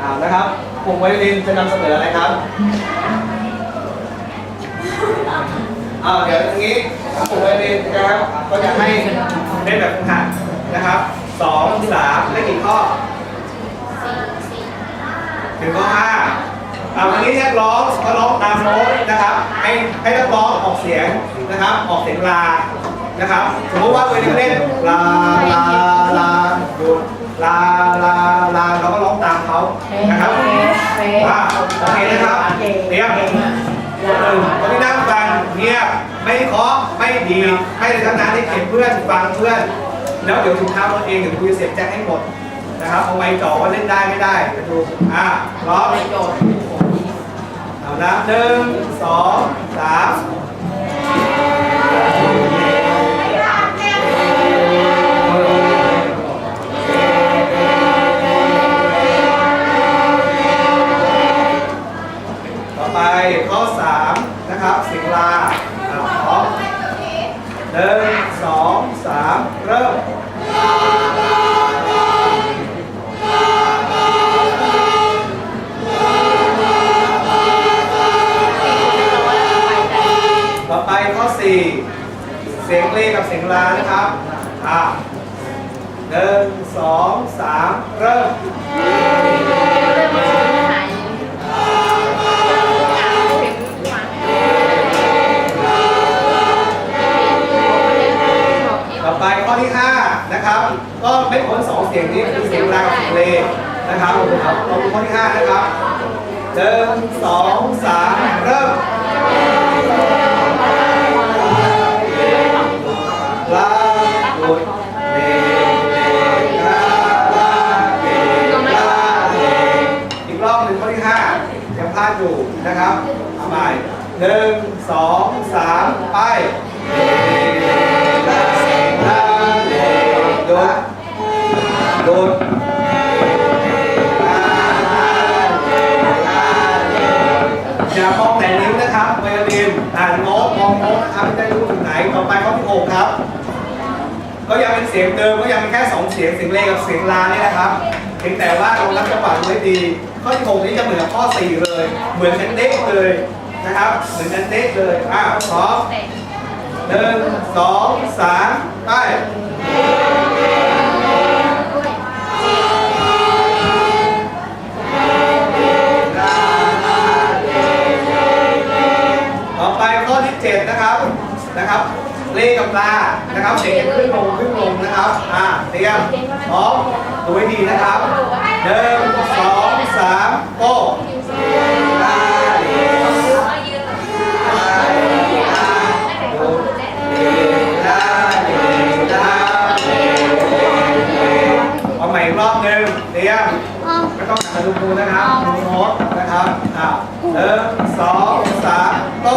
อ่านะครับกลุ่มไวโอลินจะนำเสนออะไรครับอ่าเดี๋ยวอย่างนี้กลุ่มไวโอลินนะครับก็จะให้เล่นแบบกหัดนะครับสองสามได้กี่ข้อถึงข้อห้าอ่าวันนี้นักร้องก็ร้องตามโน้ตนะครับ ให้ให้นักร้องออกเสียงนะครับ ออกเสียงลานะครับ สมมติว่าเวลาเล่นลาลาลาหยุด ลาลาลาเราก็ร้องตามเขานะครับอ่าโอเคนะครับเตรียมคนหนึ่งคนที่นั่งฟังเงียบไม่เคาะไม่ดีให้เลยทั้งนั้นให้เก็บเพื่อนฟังเพื่อน แล้วเดี๋ยวถึงเท้าเราเองเดี๋ยวคุยเสร็จแจ้งให้หมดนะครับเอาไม้จ่อว่าเล่นได้ไม่ได้ไปดูอ่าพร้อมเอานะหนึ่งสองสาม ต่อไปข้อ3นะครับเสียงลาอ่าพร้อมหนึ่งสองสามเริ่มต่อไปข้อ4เสียงเลกับเสียงลานะครับอ่าหนึ่งสองสามเริ่ม ก็ไม่พ้นสองเสียงนี้คือเสียงลากับเสียงเลนะครับเราดูข้อที่ห้านะครับหนึ่งสองสามเริ่ม สียงเดิมก็ยังเป็นแค่สองเสียงเสียงเลกับเสียงลานี่นะครับเพียงแต่ว่าเรารับจังหวะไว้ดี ข้อที่หกนี้จะเหมือนข้อสี่เลย เหมือนกันเด็กเลยนะครับเหมือนกันเด็กเลยอะพร้อมหนึ่งสองสามไปต่อไปข้อที่เจ็ดนะครับนะครับเลกับลานะครับเสียง นลงขึ้นลงนะครับ อะเตรียมพร้อมดูให้ดีนะครับหนึ่งสองสามโป้เลลาเลลาดูเลลาเลลาเลเอาใหม่อีกรอบหนึ่งเตรียมไม่ต้องหันดูครูนะครับดูโน้ตนะครับ อะหนึ่งสองสามโต้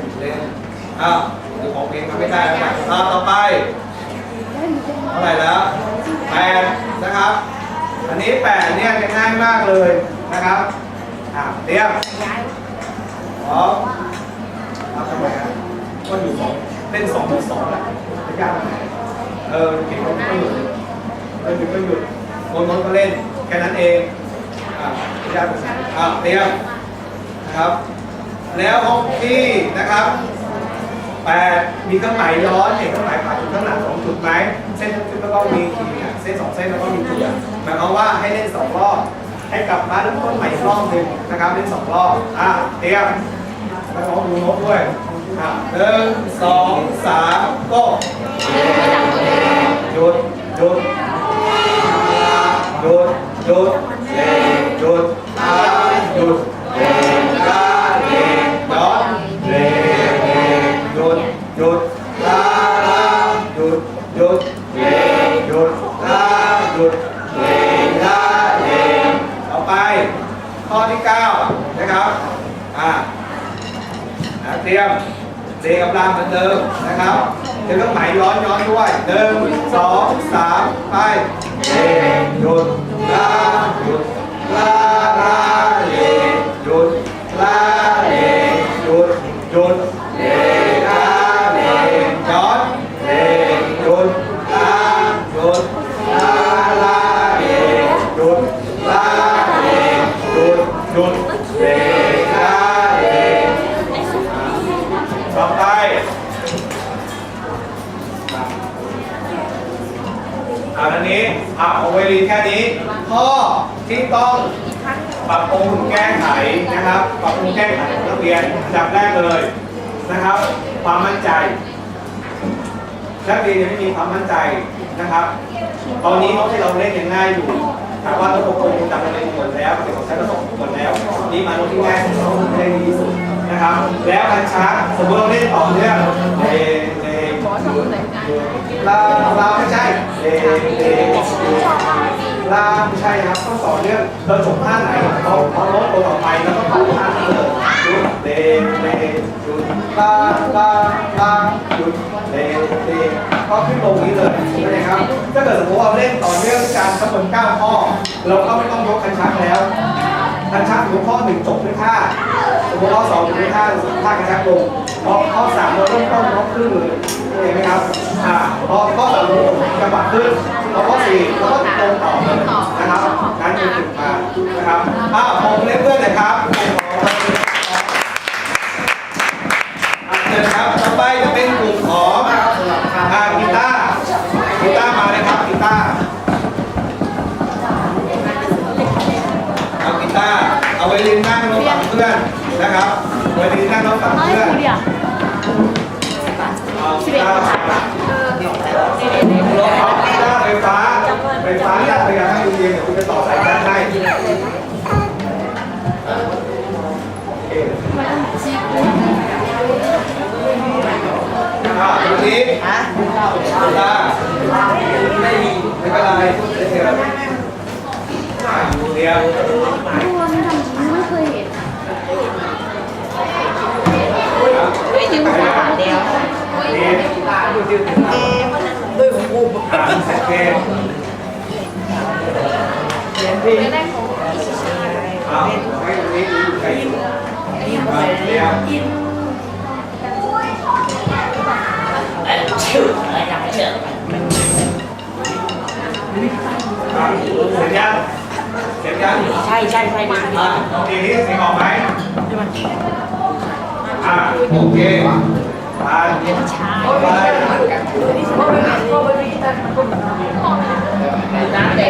เล่นเล่นอ้าวเดี๋ยวของเพลงมาไม่ได้แล้วอ้าต่อไปเท่าไหร่แล้วแปดนะครับ อันนี้แปดเนี่ยจะง่ายมากเลยนะครับอะเตรียมพร้อมเอาทำไมอะก็อยู่สองเล่นสองหรือสองแหละจะยากไหมเออเก่งก็หยุดก็หยุดก็หยุดโน้นก็เล่นแค่นั้นเองอะจะยากไหมอะเตรียมนะครับ แล้วห้องที่นะครับแปดมีเครื่องหมายย้อนเห็นเครื่องหมายผ่านอยู่ข้างหลังสองจุดไหมเส้นทุกแล้วก็มีขีดเนี่ยเส้นสองเส้นแล้วก็มีขีดอะหมายความว่าให้เล่นสองรอบให้กลับมาเริ่มต้นใหม่อีกรอบหนึ่งนะครับเล่นสองรอบอะเตรียมแล้วก็ดูโน้ตด้วยอะหนึ่งสองสามก็หยุดหยุด ที่9นะครับอ่าเตรียมเดกับลามเหมือนเดิมนะครับเดี๋ยวต้องหมายร้อนย้อนด้วยหนึ่งสองสามไปเดหยุดลา ต้องปรับปรุงแก้ไขนะครับปรับปรุงแก้ไขของนักเรียนอันดับแรกเลยนะครับ ความมั่นใจนักเรียนยังไม่มีความมั่นใจนะครับ ตอนนี้เขาให้เราเล่นยังง่ายอยู่ถามว่าระบบคงจำอะไรหมดแล้วเกี่ยวกับใช้ระบบหมดแล้ว นี่มาโน้ที่ง่ายที่เขาเล่นดีที่สุดนะครับ แล้วอันช้าสมมติเราเล่นต่อเนื่องเลเลลาลาไม่ใช่เลเล ลาไม่ใช่ครับต้องต่อเนื่องเราจบท่าไหนเขาเขาโน้ตตัวต่อไปแล้วก็ต่อท่านี้เลยหยุดเลเลหยุดลาลาลาหยุดเลเลก็ขึ้นตรงนี้เลยใช่ไหมครับถ้าเกิดสมมติว่าเราเล่นต่อเนื่องการทั้งหมด9ข้อเราก็ไม่ต้องยกคันชักแล้วคันชักสมมติข้อหนึ่งจบด้วยท่าสมมติข้อสองจบด้วยท่าท่าคันชักลงพอข้อสามเราเริ่มต้นยกขึ้นเลยเห็นไหมครับอ่าพอข้อสามเราจบจังหวะขึ้น พอข้อสี่เราก็ตรงต่อเลยนะครับการเป็นถึงมานะครับอ่าผมเล่นเพื่อนหนะครับอะเชิญครับต่อไปจะเป็นกลุ่มของอ่ากีตาร์กีตาร์มาเลยครับกีตาร์เอากีตาร์เอาไว้ลินนั่งรถฝั่งเพื่อนนะครับไว้ลินนั่งรถฝั่งเพื่อนเอากีตาร์ ทีนี้กีตาร์ไม่เป็นไรเดี๋ยวอ่าอยู่เดียวไม่เคยเห็นไม่ยืมขาเดียวนี่อ่าโอเคไม่ได้ของอ้าวให้ตรงนี้อยู่ใกล้อยู่ อ่าเดียวอ่าเสร็จยังเสร็จยังใช่ใช่ใช่ใช่อ่าทีนี้เสียงออกไหมอ่าโอเคผ่านไป น้ำแดง